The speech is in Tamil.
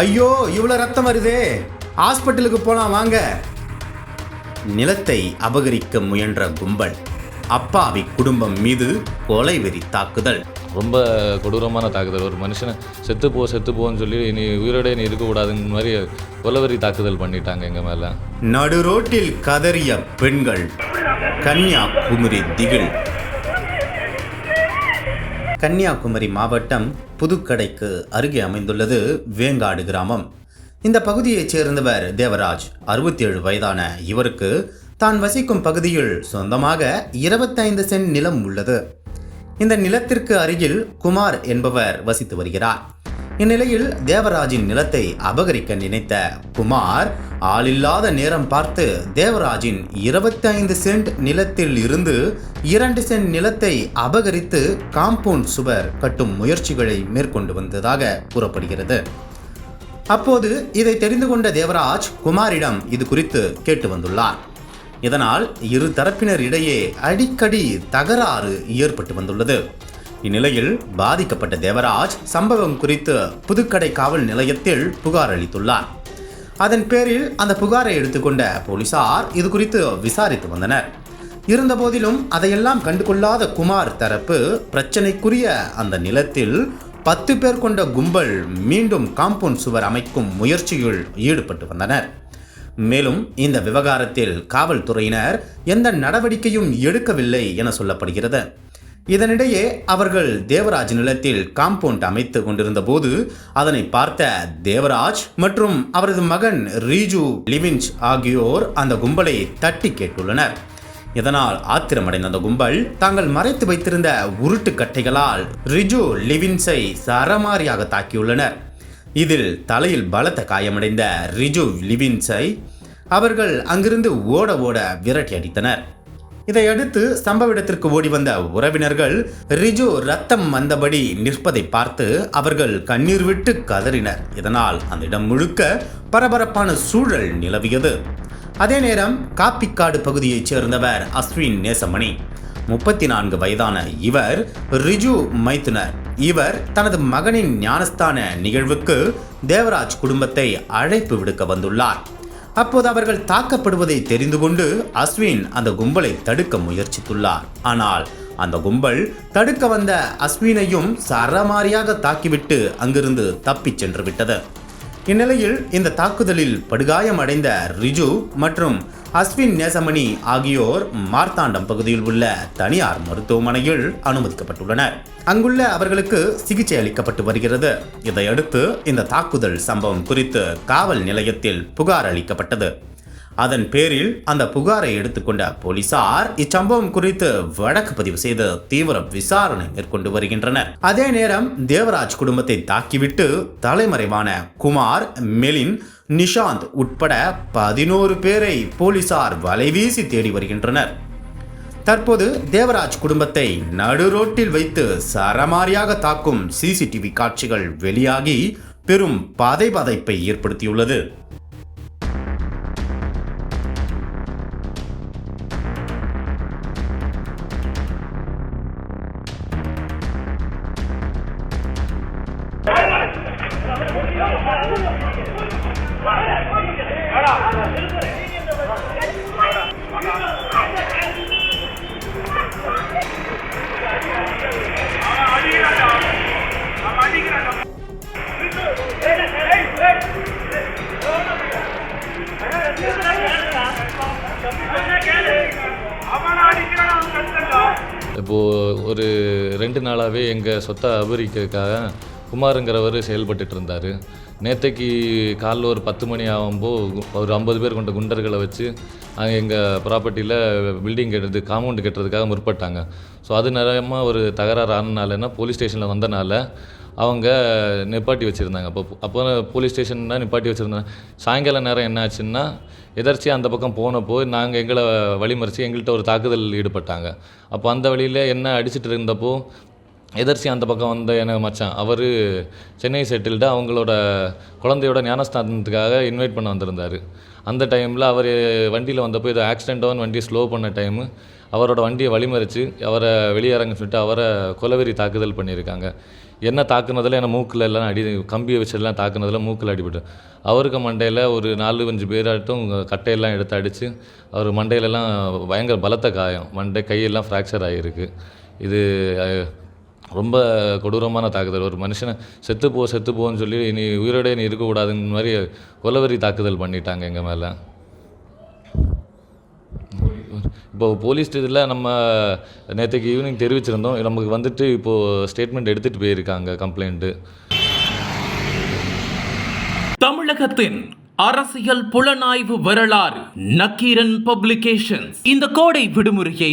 ஐயோ இவ்வளோ ரத்தம் வருதே. ஹாஸ்பிட்டலுக்கு போலாம் வாங்க. நிலத்தை அபகரிக்க முயன்ற கும்பல் அப்பாவி குடும்பம் மீது கொலைவெறி தாக்குதல். ரொம்ப கொடூரமான தாக்குதல். ஒரு மனுஷனை செத்து போ செத்து போன்னு சொல்லி நீ உயிரோட நீ இருக்கக்கூடாதுங்கிற மாதிரி கொலவெறி தாக்குதல் பண்ணிட்டாங்க எங்கள் மேலே. நடு ரோட்டில் கதறிய பெண்கள் கன்னியாகுமரி திகில். கன்னியாகுமரி மாவட்டம் புதுக்கடைக்கு அருகே அமைந்துள்ளது வேங்காடு கிராமம். இந்த பகுதியைச் சேர்ந்தவர் தேவராஜ். அறுபத்தி ஏழு வயதான இவருக்கு தான் வசிக்கும் பகுதியில் சொந்தமாக இருபத்தைந்து சென்ட் நிலம் உள்ளது. இந்த நிலத்திற்கு அருகில் குமார் என்பவர் வசித்து வருகிறார். இந்நிலையில் தேவராஜின் நிலத்தை அபகரிக்க நினைத்த குமார் ஆளில்லாத நேரம் பார்த்து தேவராஜின் 25 சென்ட் நிலத்தில் இருந்து இரண்டு சென்ட் நிலத்தை அபகரித்து காம்பவுண்ட் சுவர் கட்டும் முயற்சிகளை மேற்கொண்டு வந்ததாக கூறப்படுகிறது. அப்போது இதை தெரிந்து கொண்ட தேவராஜ் குமாரிடம் இது குறித்து கேட்டு வந்துள்ளார். இதனால் இரு தரப்பினர் இடையே அடிக்கடி தகராறு ஏற்பட்டு வந்துள்ளது. இந்நிலையில் பாதிக்கப்பட்ட தேவராஜ் சம்பவம் குறித்து புதுக்கடை காவல் நிலையத்தில் புகார் அளித்துள்ளார். அதன் பேரில் அந்த புகாரை எடுத்துக்கொண்ட போலீசார் இது குறித்து விசாரித்து வந்தனர். இருந்தபோதிலும் அதையெல்லாம் கண்டுகொள்ளாத குமார் தரப்பு பிரச்சனைக்குரிய அந்த நிலத்தில் பத்து பேர் கொண்ட கும்பல் மீண்டும் காம்பவுண்ட் சுவர் அமைக்கும் முயற்சியில் ஈடுபட்டு வந்தனர். மேலும் இந்த விவகாரத்தில் காவல்துறையினர் எந்த நடவடிக்கையும் எடுக்கவில்லை என சொல்லப்படுகிறது. இதனிடையே அவர்கள் தேவராஜ் நிலத்தில் காம்பவுண்ட் அமைத்து கொண்டிருந்த போது அதனை பார்த்த தேவராஜ் மற்றும் அவரது மகன் ரீஜு லிவின்ச் ஆகியோர் அந்த கும்பலை தட்டி கேட்டுள்ளனர். இதனால் ஆத்திரமடைந்த அந்த கும்பல் தாங்கள் மறைத்து வைத்திருந்த உருட்டு கட்டைகளால் ரிஜு லிவின்ஸை சரமாரியாக தாக்கியுள்ளனர். இதில் தலையில் பலத்த காயமடைந்த ரிஜு லிவின்ஸை அவர்கள் அங்கிருந்து ஓட ஓட விரட்டி அடித்தனர். இதையடுத்து சம்பவ இடத்திற்கு ஓடி வந்த உறவினர்கள் ரிஜு ரத்தம் வந்தபடி நிற்பதை பார்த்து அவர்கள் கண்ணீர் விட்டு கதறினர். இதனால் அந்த இடம் முழுக்க பரபரப்பான சூழல் நிலவியது. அதே நேரம் காப்பிக்காடு பகுதியைச் சேர்ந்தவர் அஸ்வின் நேசமணி முப்பத்தி நான்கு வயதான இவர் ரிஜு மைத்துனர். இவர் தனது மகனின் ஞானஸ்தான நிகழ்வுக்கு தேவராஜ் குடும்பத்தை அழைப்பு விடுக்க வந்துள்ளார். அப்போது அவர்கள் தாக்கப்படுவதை தெரிந்து கொண்டு அஸ்வின் அந்த கும்பலை தடுக்க முயற்சித்துள்ளார். ஆனால் அந்த கும்பல் தடுக்க வந்த அஸ்வினையும் சரமாரியாக தாக்கிவிட்டு அங்கிருந்து தப்பிச் சென்று விட்டது. இந்நிலையில் இந்த தாக்குதலில் படுகாயமடைந்த ரிஜு மற்றும் அஸ்வின் நேசமணி ஆகியோர் மார்த்தாண்டம் பகுதியில் உள்ள தனியார் மருத்துவமனையில் அனுமதிக்கப்பட்டுள்ளனர். அங்குள்ள அவர்களுக்கு சிகிச்சை அளிக்கப்பட்டு வருகிறது. இதையடுத்து இந்த தாக்குதல் சம்பவம் குறித்து காவல் நிலையத்தில் புகார் அளிக்கப்பட்டது. அதன் பேரில் அந்த புகாரை எடுத்துக்கொண்ட போலீசார் இச்சம்பவம் குறித்து வழக்கு பதிவு செய்து தீவிர விசாரணை மேற்கொண்டு வருகின்றனர். அதே நேரம் தேவராஜ் குடும்பத்தை தாக்கிவிட்டு தலைமறைவான குமார் மெலின் நிஷாந்த் உட்பட பதினோரு பேரை போலீசார் வலைவீசி தேடி வருகின்றனர். தற்போது தேவராஜ் குடும்பத்தை நடு ரோட்டில் வைத்து சரமாரியாக தாக்கும் சிசிடிவி காட்சிகள் வெளியாகி பெரும் பதைபதைப்பை ஏற்படுத்தியுள்ளது. இப்போது ஒரு ரெண்டு நாளாகவே எங்கள் சொத்தை அபகரிக்கிறதுக்காக குமாருங்கிறவர் செயல்பட்டு இருந்தார் நேற்றைக்கு காலைல ஒரு பத்து மணி ஆகும்போது ஒரு ஐம்பது பேர் கொண்ட குண்டர்களை வச்சு அங்கே எங்கள் ப்ராப்பர்ட்டியில் பில்டிங் கட்டுறது காம்பவுண்டு கட்டுறதுக்காக முற்பட்டாங்க. ஸோ அது நேரமாக ஒரு தகராறு ஆனனாலன்னா போலீஸ் ஸ்டேஷனில் வந்தனால அவங்க நிப்பாட்டி வச்சுருந்தாங்க. அப்போ அப்போ போலீஸ் ஸ்டேஷன்னா நிப்பாட்டி வச்சுருந்தாங்க. சாயங்கால நேரம் என்ன ஆச்சுன்னா எதர்ச்சியாக அந்த பக்கம் போனப்போ நாங்கள் எங்களை வழிமறித்து எங்கள்கிட்ட ஒரு தாக்குதல் ஈடுபட்டாங்க. அப்போ அந்த வழியில் என்ன அடிச்சிட்டு இருந்தப்போ எதர்ச்சி அந்த பக்கம் வந்த எனக்கு மச்சான் அவர் சென்னை செட்டில்டு அவங்களோட குழந்தையோட ஞானஸ்தானத்துக்காக இன்வைட் பண்ண வந்திருந்தார். அந்த டைமில் அவர் வண்டியில் வந்தப்போ ஏதோ ஆக்சிடெண்ட்டாக வண்டி ஸ்லோ பண்ண டைமு அவரோட வண்டியை வழிமறித்து அவரை வெளியேறங்க சொல்லிட்டு அவரை கொலவெறி தாக்குதல் பண்ணியிருக்காங்க. என்ன தாக்குனதில் என்ன மூக்கில் எல்லாம் அடி கம்பியை வச்செல்லாம் தாக்குனதில் மூக்கில் அடிபட்டு. அவருக்கு மண்டையில் ஒரு நாலு அஞ்சு பேராட்டும் கட்டையெல்லாம் எடுத்து அடித்து அவர் மண்டையிலலாம் பயங்கர பலத்த காயம். மண்டை கையெல்லாம் ஃப்ராக்சர் ஆகிருக்கு இது ரொம்ப கொடூரமான தாக்குதல். ஒரு மனுஷனை செத்துப்போ செத்துப்போன்னு செத்து சொல்லி நீ உயிரோடே நீ இருக்கக்கூடாதுன்னு மாதிரி கொலவெறி தாக்குதல் பண்ணிட்டாங்க எங்கள் மேலே. இப்போ போலீஸ் இதில் நம்ம நேற்றுக்கு ஈவினிங் தெரிவிச்சிருந்தோம். நமக்கு வந்துட்டு இப்போது ஸ்டேட்மெண்ட் எடுத்துகிட்டு போயிருக்காங்க கம்ப்ளைண்ட்டு தமிழகத்தின் அரசியல் புலனாய்வு வரலாறு நக்கீரன் பப்ளிகேஷன்ஸ் இந்த கோடை விடுமுறையை